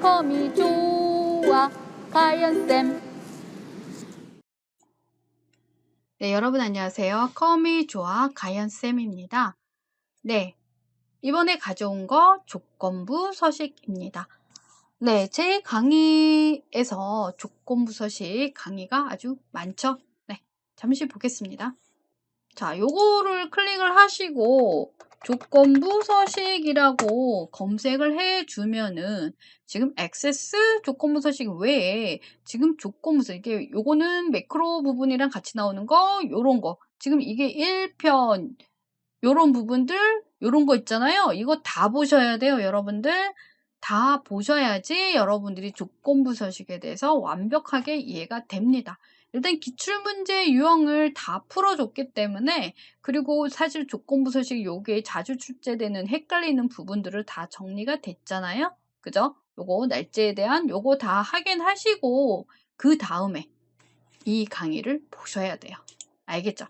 컴이 좋아 가연쌤 네, 여러분 안녕하세요. 컴이 좋아 가연쌤입니다. 네, 이번에 가져온 거 조건부 서식입니다. 네, 제 강의에서 조건부 서식 강의가 아주 많죠? 네, 잠시 보겠습니다. 자, 요거를 클릭을 하시고 조건부 서식이라고 검색을 해주면은 지금 액세스 조건부 서식 외에 지금 조건부 서식 이게 요거는 매크로 부분이랑 같이 나오는 거 요런 거 지금 이게 1편 요런 부분들 요런 거 있잖아요. 이거 다 보셔야 돼요, 여러분들. 다 보셔야지 여러분들이 조건부 서식에 대해서 완벽하게 이해가 됩니다. 일단 기출문제 유형을 다 풀어줬기 때문에 그리고 사실 조건부 서식 요게 자주 출제되는 헷갈리는 부분들을 다 정리가 됐잖아요. 그죠? 요거 날짜에 대한 요거 다 확인하시고 그 다음에 이 강의를 보셔야 돼요. 알겠죠?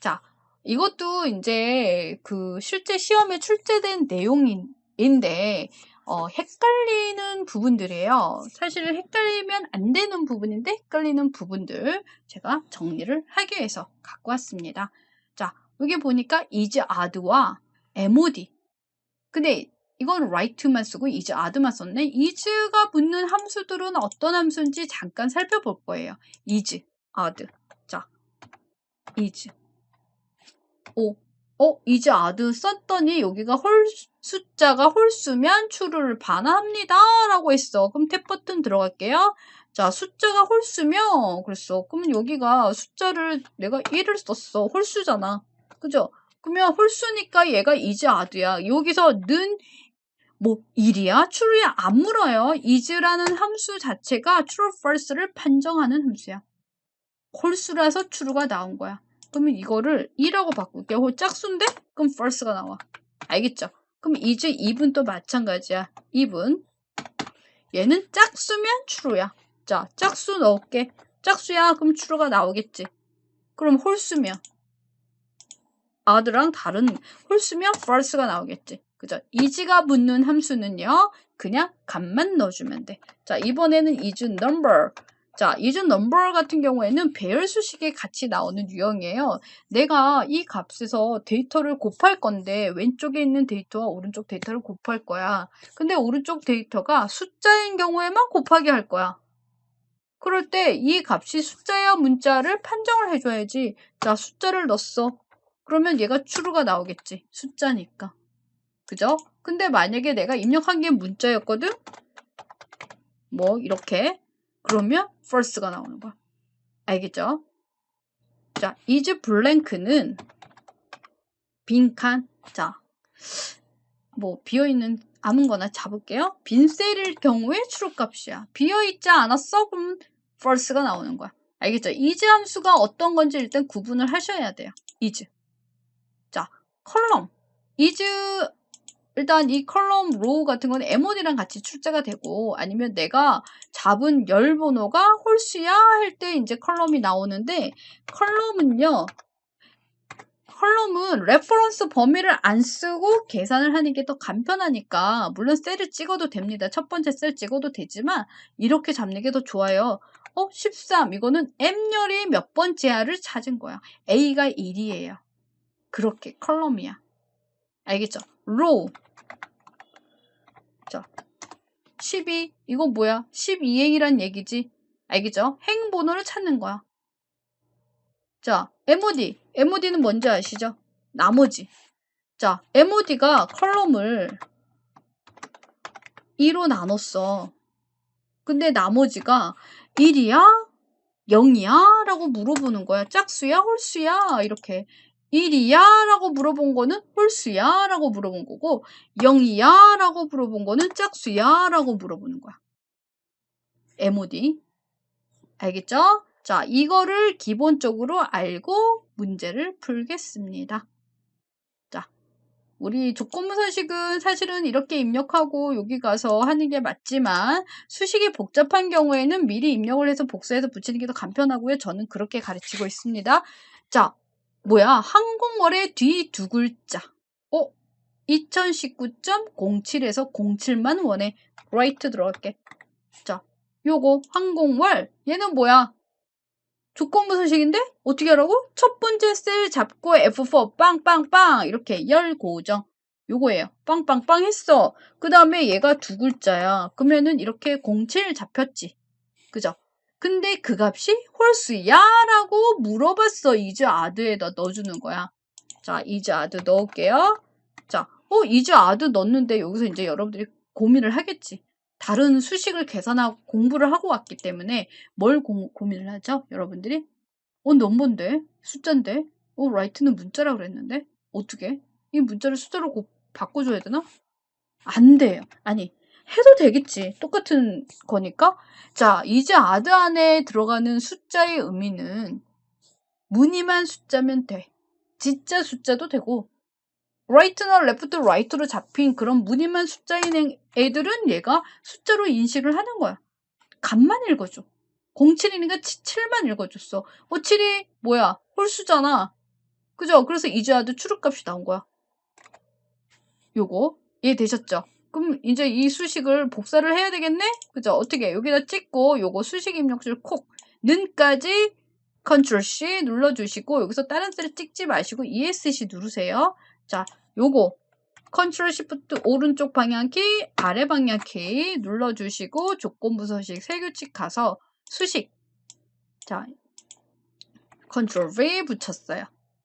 자, 이것도 이제 그 실제 시험에 출제된 내용인데 어, 헷갈리는 부분들이에요. 사실 헷갈리면 안 되는 부분인데 헷갈리는 부분들 제가 정리를 하기 위해서 갖고 왔습니다. 자, 여기 보니까 is add와 mod. 근데 이건 write to만 쓰고 is add만 썼네. is가 붙는 함수들은 어떤 함수인지 잠깐 살펴볼 거예요. is, add. 자, is. 오, 어, 이제 아드 썼더니 여기가 홀 숫자가 홀수면 true를 반환합니다. 라고 했어. 그럼 탭 버튼 들어갈게요. 자, 숫자가 홀수면 그랬어. 그러면 여기가 숫자를 내가 1을 썼어. 홀수잖아. 그죠? 그러면 홀수니까 얘가 이제 아드야. 여기서 는 뭐 1이야? true야? 안 물어요. is라는 함수 자체가 true, false를 판정하는 함수야. 홀수라서 true가 나온 거야. 그러면 이거를 2라고 바꿀게. 요 짝수인데? 그럼 false가 나와. 알겠죠? 그럼 이제 2분 또 마찬가지야. 2분. 얘는 짝수면 true야. 자, 짝수 넣을게. 짝수야. 그럼 true가 나오겠지. 그럼 홀수면 아드랑 다른 홀수면 false가 나오겠지. 그죠? is가 붙는 함수는요. 그냥 값만 넣어주면 돼. 자, 이번에는 is number. 자, is number 같은 경우에는 배열 수식에 같이 나오는 유형이에요. 내가 이 값에서 데이터를 곱할 건데 왼쪽에 있는 데이터와 오른쪽 데이터를 곱할 거야. 근데 오른쪽 데이터가 숫자인 경우에만 곱하기 할 거야. 그럴 때 이 값이 숫자야 문자를 판정을 해줘야지. 자, 숫자를 넣었어. 그러면 얘가 true가 나오겠지. 숫자니까. 그죠? 근데 만약에 내가 입력한 게 문자였거든? 뭐 이렇게 그러면 false가 나오는 거야. 알겠죠? 자, is blank는 빈칸. 자, 뭐 비어있는 아무 거나 잡을게요. 빈 셀일 경우에 true 값이야. 비어있지 않았어? 그럼 false가 나오는 거야. 알겠죠? is 함수가 어떤 건지 일단 구분을 하셔야 돼요. is. 자, 컬럼. is 일단 이 컬럼 로우 같은 건 M1이랑 같이 출제가 되고 아니면 내가 잡은 열 번호가 홀수야 할 때 이제 컬럼이 나오는데 컬럼은요. 컬럼은 레퍼런스 범위를 안 쓰고 계산을 하는 게 더 간편하니까 물론 셀을 찍어도 됩니다. 첫 번째 셀 찍어도 되지만 이렇게 잡는 게 더 좋아요. 어, 13 이거는 M열이 몇 번째야를 찾은 거야. A가 1이에요. 그렇게 컬럼이야. 알겠죠? 로우 자, 12 이건 뭐야? 12행이란 얘기지. 알겠죠? 행 번호를 찾는 거야. 자, MOD. MOD는 뭔지 아시죠? 나머지. 자, MOD가 컬럼을 2로 나눴어. 근데 나머지가 1이야? 0이야? 라고 물어보는 거야. 짝수야? 홀수야? 이렇게. 1이야? 라고 물어본 거는 홀수야? 라고 물어본 거고 0이야? 라고 물어본 거는 짝수야? 라고 물어보는 거야. MOD. 알겠죠? 자, 이거를 기본적으로 알고 문제를 풀겠습니다. 자, 우리 조건부 서식은 사실은 이렇게 입력하고 여기 가서 하는 게 맞지만 수식이 복잡한 경우에는 미리 입력을 해서 복사해서 붙이는 게 더 간편하고요. 저는 그렇게 가르치고 있습니다. 자, 뭐야? 한국말의 뒤 두 글자. 어? 2019.07에서 07만 원에 right 들어갈게. 자, 요거 항공월 얘는 뭐야? 조건부 소식인데 어떻게 하라고? 첫 번째 셀 잡고 F4 빵빵빵 이렇게 열 고정 요거예요. 빵빵빵 했어. 그 다음에 얘가 두 글자야. 그러면은 이렇게 07 잡혔지. 그죠? 근데 그 값이 홀수야? 라고 물어봤어. 이즈 아드에다 넣어주는 거야. 자, 이즈 아드 넣을게요. 자, 어, 이즈 아드 넣었는데 여기서 이제 여러분들이 고민을 하겠지. 다른 수식을 계산하고 공부를 하고 왔기 때문에 뭘 고, 고민을 하죠? 여러분들이? 어, 넘버인데? 숫자인데? 어, 라이트는 문자라 그랬는데? 어떻게? 이 문자를 숫자로 고, 바꿔줘야 되나? 안 돼요. 아니, 해도 되겠지. 똑같은 거니까. 자, 이제 아드 안에 들어가는 숫자의 의미는 무늬만 숫자면 돼. 진짜 숫자도 되고, right나 left, right로 잡힌 그런 무늬만 숫자인 애들은 얘가 숫자로 인식을 하는 거야. 값만 읽어줘. 07이니까 7만 읽어줬어. 어, 7이 뭐야? 홀수잖아. 그죠? 그래서 이제 아드 추룩값이 나온 거야. 요거 이해되셨죠? 그럼 이제 이 수식을 복사를 해야 되겠네? 그죠? 어떻게 여기다 찍고 요거 수식 입력줄 콕 는까지 컨트롤 C 눌러주시고 여기서 다른 셀 찍지 마시고 ESC 누르세요. 자, 요거 컨트롤 시프트 오른쪽 방향키 아래 방향키 눌러주시고 조건부 서식 세규칙 가서 수식 자 컨트롤 V 붙였어요.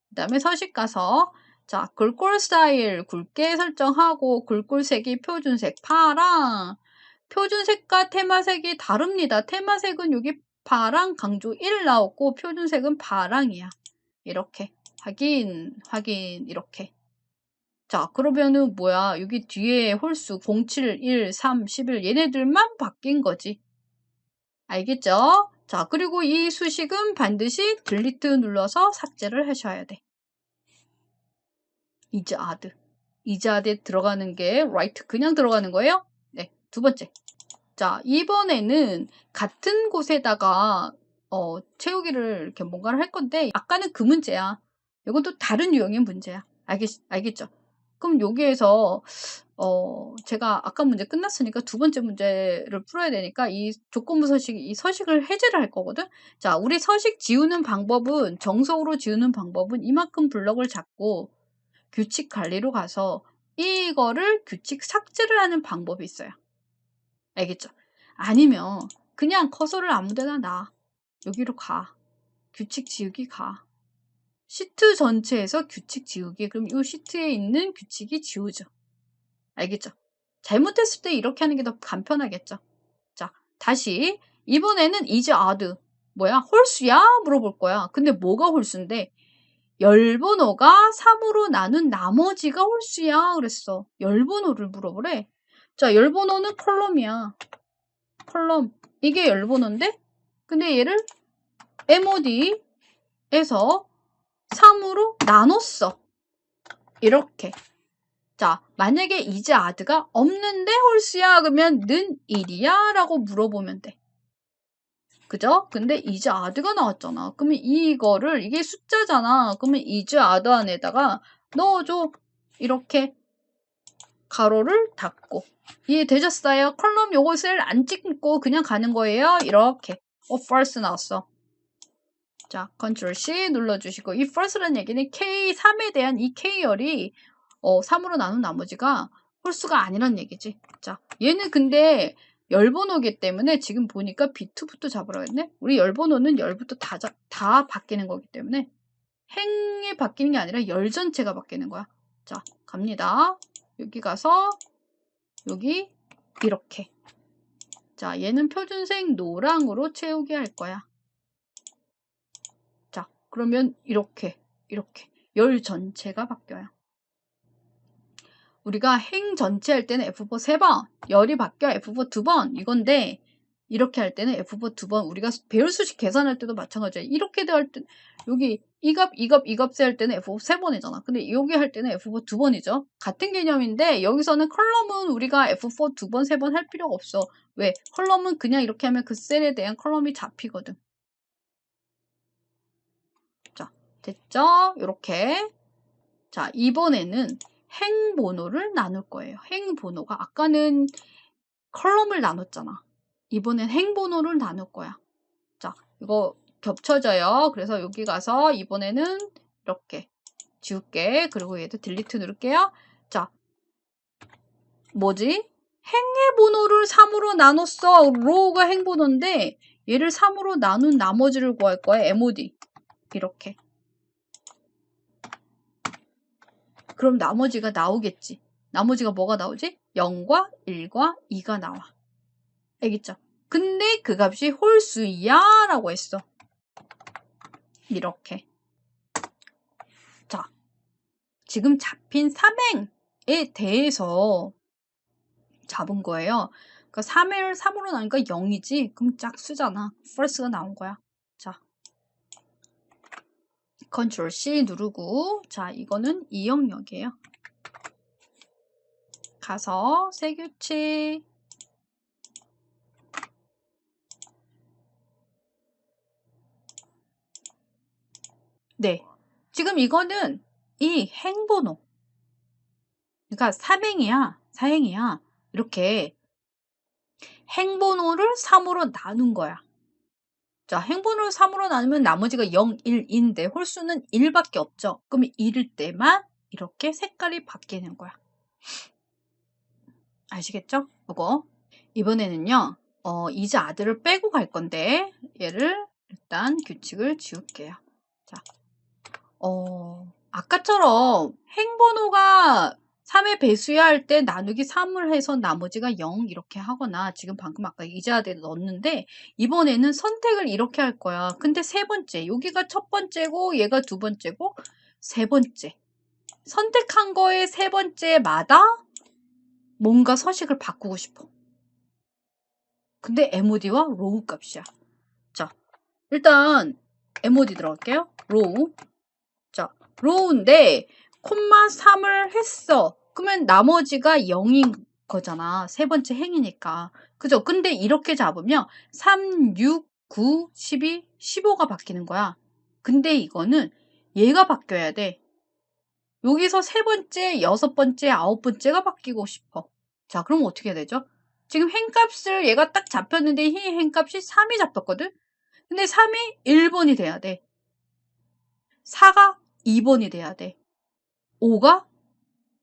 그 다음에 서식 가서 자, 글꼴 스타일 굵게 설정하고 글꼴색이 표준색 파랑 표준색과 테마색이 다릅니다. 테마색은 여기 파랑 강조 1 나왔고 표준색은 파랑이야. 이렇게 확인 확인 이렇게 자 그러면은 뭐야 여기 뒤에 홀수 07, 1, 3, 11 얘네들만 바뀐 거지. 알겠죠? 자 그리고 이 수식은 반드시 딜리트 눌러서 삭제를 하셔야 돼. 이즈 아드에 들어가는 게 right 그냥 들어가는 거예요? 네. 두 번째. 자, 이번에는 같은 곳에다가 어, 채우기를 이렇게 뭔가를 할 건데 아까는 그 문제야. 이건 또 다른 유형의 문제야. 알겠, 알겠죠? 그럼 여기에서 어, 제가 아까 문제 끝났으니까 두 번째 문제를 풀어야 되니까 이 조건부 서식, 이 서식을 해제를 할 거거든? 자, 우리 서식 지우는 방법은, 정석으로 지우는 방법은 이만큼 블럭을 잡고 규칙 관리로 가서 이거를 규칙 삭제를 하는 방법이 있어요. 알겠죠? 아니면 그냥 커서를 아무데나 놔. 여기로 가. 규칙 지우기 가. 시트 전체에서 규칙 지우기. 그럼 이 시트에 있는 규칙이 지우죠. 알겠죠? 잘못했을 때 이렇게 하는 게 더 간편하겠죠? 자, 다시 이번에는 이제 아드 뭐야? 홀수야? 물어볼 거야. 근데 뭐가 홀수인데 열번호가 3으로 나눈 나머지가 홀수야 그랬어. 열번호를 물어보래. 자, 열번호는 컬럼이야. 컬럼. 이게 열번호인데? 근데 얘를 MOD에서 3으로 나눴어. 이렇게. 자, 만약에 이제 아드가 없는데 홀수야 그러면 는 1이야? 라고 물어보면 돼. 그죠? 근데 이제 아드가 나왔잖아. 그러면 이거를 이게 숫자잖아. 그러면 이제 아드 안에다가 넣어줘. 이렇게 가로를 닫고 이해되셨어요? 컬럼 요것을 안 찍고 그냥 가는 거예요. 이렇게 어 false 나왔어. 자, 컨트롤 C 눌러주시고 이 false라는 얘기는 K3에 대한 이 K열이 어, 3으로 나눈 나머지가 홀수가 아니란 얘기지. 자, 얘는 근데 열번호기 때문에 지금 보니까 비트부터 잡으라 했네? 우리 열번호는 열부터 다, 자, 다 바뀌는 거기 때문에 행이 바뀌는 게 아니라 열 전체가 바뀌는 거야. 자, 갑니다. 여기 가서 여기 이렇게 자, 얘는 표준색 노랑으로 채우게 할 거야. 자, 그러면 이렇게 이렇게 열 전체가 바뀌어요. 우리가 행 전체 할 때는 F4 3번, 열이 바뀌어 F4 2번 이건데 이렇게 할 때는 F4 2번 우리가 배열 수식 계산할 때도 마찬가지야. 이렇게 할 때 여기 이 값, 이 값, 이 값에 할 때는 F4 3번이잖아. 근데 여기 할 때는 F4 2번이죠. 같은 개념인데 여기서는 컬럼은 우리가 F4 2번, 3번 할 필요가 없어. 왜? 컬럼은 그냥 이렇게 하면 그 셀에 대한 컬럼이 잡히거든. 자, 됐죠? 이렇게. 자, 이번에는 행번호를 나눌 거예요. 행번호가 아까는 컬럼을 나눴잖아. 이번엔 행번호를 나눌 거야. 자, 이거 겹쳐져요. 그래서 여기 가서 이번에는 이렇게 지울게. 그리고 얘도 딜리트 누를게요. 자, 뭐지? 행의 번호를 3으로 나눴어. 로우가 행 번호인데 얘를 3으로 나눈 나머지를 구할 거야. MOD. 이렇게. 그럼 나머지가 나오겠지. 나머지가 뭐가 나오지? 0과 1과 2가 나와. 알겠죠? 근데 그 값이 홀수야 라고 했어. 이렇게. 자, 지금 잡힌 삼행에 대해서 잡은 거예요. 그러니까 3을 3으로 나니까 0이지? 그럼 짝수잖아. false가 나온 거야. 자, 컨트롤 C 누르고 자, 이거는 이 영역이에요. 가서 세규칙 네. 지금 이거는 이 행번호. 그러니까 삼행이야, 사행이야. 이렇게 행번호를 3으로 나눈 거야. 자, 행번호를 3으로 나누면 나머지가 0, 1인데 홀수는 1밖에 없죠. 그럼 1일 때만 이렇게 색깔이 바뀌는 거야. 아시겠죠? 이거. 이번에는요, 어, 이제 아들을 빼고 갈 건데, 얘를 일단 규칙을 지울게요. 자, 어, 아까처럼 행번호가 3의 배수야 할 때 나누기 3을 해서 나머지가 0 이렇게 하거나 지금 방금 아까 이자한테 넣었는데 이번에는 선택을 이렇게 할 거야. 근데 세 번째 여기가 첫 번째고 얘가 두 번째고 세 번째 선택한 거에 세 번째마다 뭔가 서식을 바꾸고 싶어. 근데 MOD와 로우 값이야. 자, 일단 MOD 들어갈게요. 로우. 자, 로우인데 콤마 3을 했어. 그러면 나머지가 0인 거잖아. 세 번째 행이니까. 그죠? 근데 이렇게 잡으면 3, 6, 9, 12, 15가 바뀌는 거야. 근데 이거는 얘가 바뀌어야 돼. 여기서 세 번째, 여섯 번째, 아홉 번째가 바뀌고 싶어. 자, 그럼 어떻게 해야 되죠? 지금 행값을 얘가 딱 잡혔는데 이 행값이 3이 잡혔거든? 근데 3이 1번이 돼야 돼. 4가 2번이 돼야 돼. 5가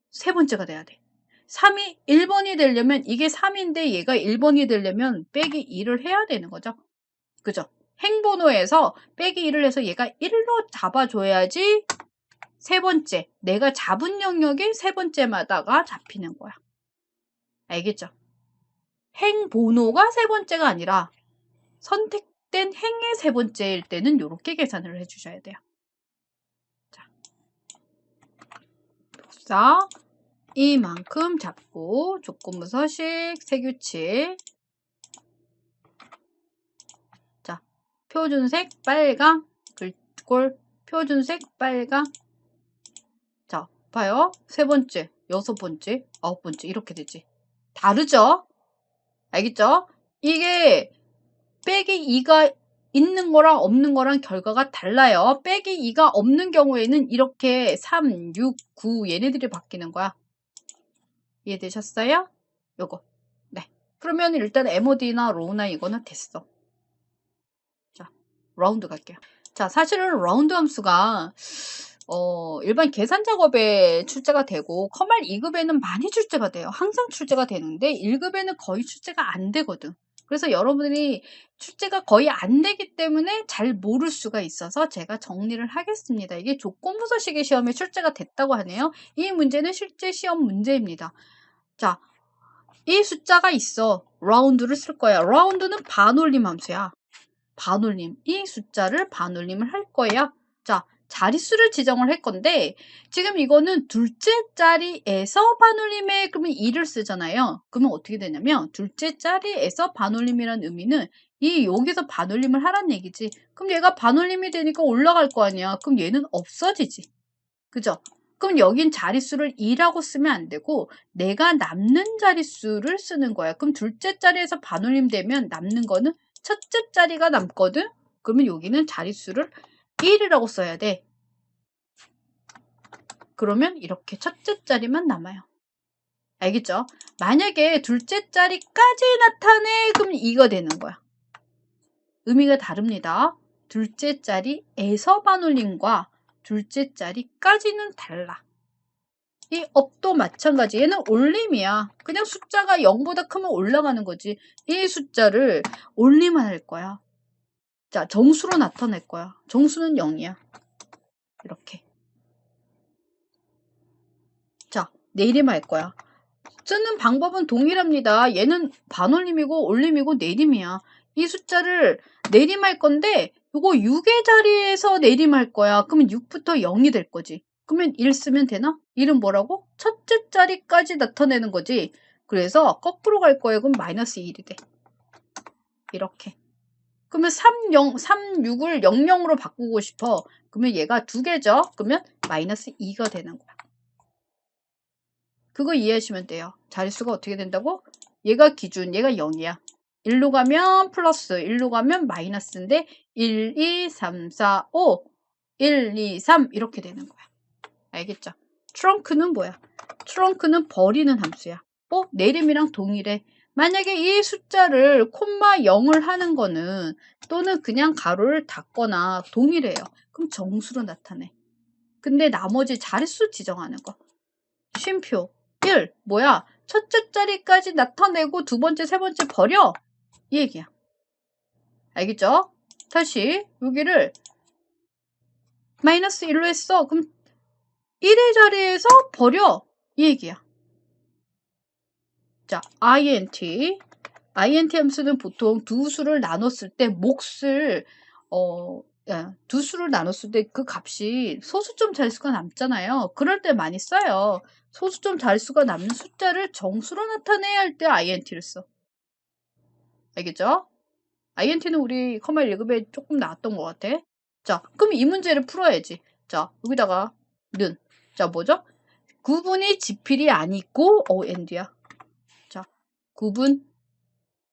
세 번째가 돼야 돼. 3이 1번이 되려면 이게 3인데 얘가 1번이 되려면 빼기 2를 해야 되는 거죠. 그죠? 행번호에서 빼기 2를 해서 얘가 1로 잡아줘야지 세 번째, 내가 잡은 영역이 세 번째마다가 잡히는 거야. 알겠죠? 행번호가 세 번째가 아니라 선택된 행의 세 번째일 때는 이렇게 계산을 해주셔야 돼요. 자, 이만큼 잡고 조건부 서식, 세규칙 자, 표준색 빨강, 글꼴 표준색 빨강 자, 봐요. 세 번째, 여섯 번째, 아홉 번째 이렇게 되지. 다르죠? 알겠죠? 이게 빼기 2가 있는 거랑 없는 거랑 결과가 달라요. 빼기 2가 없는 경우에는 이렇게 3, 6, 9 얘네들이 바뀌는 거야. 이해되셨어요? 요거. 네. 그러면 일단 MOD나 로우나 이거는 됐어. 자, 라운드 갈게요. 자, 사실은 라운드 함수가 어, 일반 계산 작업에 출제가 되고 커말 2급에는 많이 출제가 돼요. 항상 출제가 되는데 1급에는 거의 출제가 안 되거든. 그래서 여러분들이 출제가 거의 안 되기 때문에 잘 모를 수가 있어서 제가 정리를 하겠습니다. 이게 조건부서식의 시험에 출제가 됐다고 하네요. 이 문제는 실제 시험 문제입니다. 자, 이 숫자가 있어. 라운드를 쓸 거야. 라운드는 반올림 함수야. 반올림. 이 숫자를 반올림을 할 거예요. 자, 자릿수를 지정을 할 건데 지금 이거는 둘째 자리에서 반올림에 그러면 2를 쓰잖아요. 그러면 어떻게 되냐면 둘째 자리에서 반올림이라는 의미는 이 여기서 반올림을 하란 얘기지. 그럼 얘가 반올림이 되니까 올라갈 거 아니야. 그럼 얘는 없어지지. 그죠? 그럼 여긴 자릿수를 2라고 쓰면 안 되고 내가 남는 자릿수를 쓰는 거야. 그럼 둘째 자리에서 반올림 되면 남는 거는 첫째 자리가 남거든. 그러면 여기는 자릿수를 1이라고 써야 돼. 그러면 이렇게 첫째 자리만 남아요. 알겠죠? 만약에 둘째 자리까지 나타내 그럼 이거 되는 거야. 의미가 다릅니다. 둘째 자리에서 반올림과 둘째 자리까지는 달라. 이 업도 마찬가지. 얘는 올림이야. 그냥 숫자가 0보다 크면 올라가는 거지. 이 숫자를 올림만 할 거야. 자, 정수로 나타낼 거야. 정수는 0이야. 이렇게. 자, 내림 할 거야. 쓰는 방법은 동일합니다. 얘는 반올림이고 올림이고 내림이야. 이 숫자를 내림할 건데 요거 6의 자리에서 내림할 거야. 그러면 6부터 0이 될 거지. 그러면 1 쓰면 되나? 1은 뭐라고? 첫째 자리까지 나타내는 거지. 그래서 거꾸로 갈 거예요. 그럼 마이너스 1이 돼. 이렇게. 그러면 3, 0, 3, 6을 0, 0으로 바꾸고 싶어. 그러면 얘가 두 개죠. 그러면 마이너스 2가 되는 거야. 그거 이해하시면 돼요. 자릿수가 어떻게 된다고? 얘가 기준, 얘가 0이야. 1로 가면 플러스, 1로 가면 마이너스인데 1, 2, 3, 4, 5, 1, 2, 3 이렇게 되는 거야. 알겠죠? 트렁크는 뭐야? 트렁크는 버리는 함수야. 어? 내림이랑 동일해. 만약에 이 숫자를 콤마 0을 하는 거는 또는 그냥 가로를 닫거나 동일해요. 그럼 정수로 나타내. 근데 나머지 자릿수 지정하는 거. 쉼표 1 뭐야? 첫째 자리까지 나타내고 두 번째, 세 번째 버려. 이 얘기야. 알겠죠? 다시 여기를 마이너스 1로 했어. 그럼 1의 자리에서 버려. 이 얘기야. 자, int. int 함수는 보통 두 수를 나눴을 때 몫을 어, 야, 두 수를 나눴을 때 그 값이 소수점 자릿수가 남잖아요. 그럴 때 많이 써요. 소수점 자릿수가 남는 숫자를 정수로 나타내야 할 때 int를 써. 알겠죠? int는 우리 커마 1급에 조금 나왔던 것 같아. 자, 그럼 이 문제를 풀어야지. 자, 여기다가 는. 자, 뭐죠? 구분이 지필이 아니고 OND야. 자, 구분.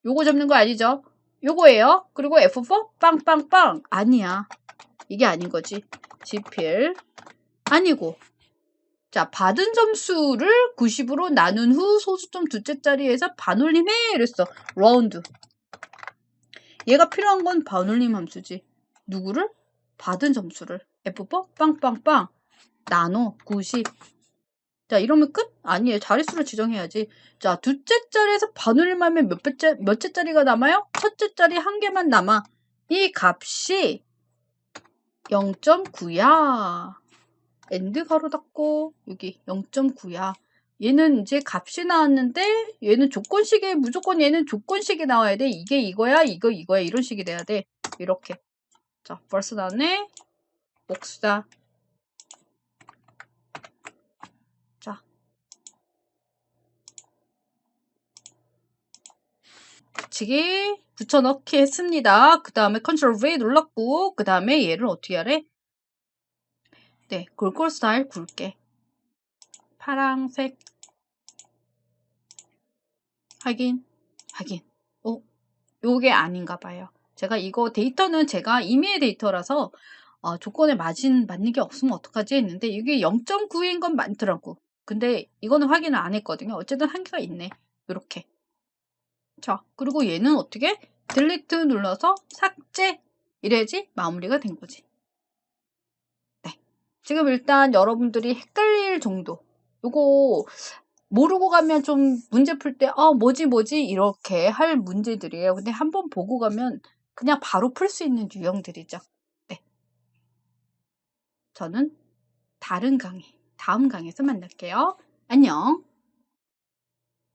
요거 잡는 거 아니죠? 요거예요. 그리고 F4 빵빵빵 아니야. 이게 아닌 거지. 지필 아니고. 자, 받은 점수를 90으로 나눈 후 소수점 둘째 자리에서 반올림해 이랬어. 라운드. 얘가 필요한 건 반올림 함수지. 누구를? 받은 점수를. F4 빵빵빵 나눠 90. 자, 이러면 끝? 아니에요. 자릿수를 지정해야지. 자, 둘째 자리에서 반올림 하면 몇 배째, 몇째 자리가 남아요? 첫째 자리 한 개만 남아. 이 값이 0.9야. 엔드 가로 닫고 여기 0.9야. 얘는 이제 값이 나왔는데 얘는 조건식에 무조건 얘는 조건식이 나와야 돼. 이게 이거야, 이거 이거야 이런 식이 돼야 돼. 이렇게. 자, 벌써. 복사. 자. 붙이기 붙여넣기 했습니다. 그 다음에 컨트롤 V 눌렀고 그 다음에 얘를 어떻게 하래? 네, 골골 스타일 굵게 파랑색 확인 확인 어? 요게 아닌가 봐요. 제가 이거 데이터는 제가 임의의 데이터라서 어, 조건에 맞은, 맞는 게 없으면 어떡하지 했는데 이게 0.9인 건 많더라고. 근데 이거는 확인을 안 했거든요. 어쨌든 한계가 있네. 이렇게. 자, 그리고 얘는 어떻게? 딜리트 눌러서 삭제 이래야지 마무리가 된 거지. 네. 지금 일단 여러분들이 헷갈릴 정도. 요거 모르고 가면 좀 문제 풀 때, 아, 뭐지, 뭐지, 이렇게 할 문제들이에요. 근데 한번 보고 가면 그냥 바로 풀 수 있는 유형들이죠. 네. 저는 다른 강의, 다음 강의에서 만날게요. 안녕.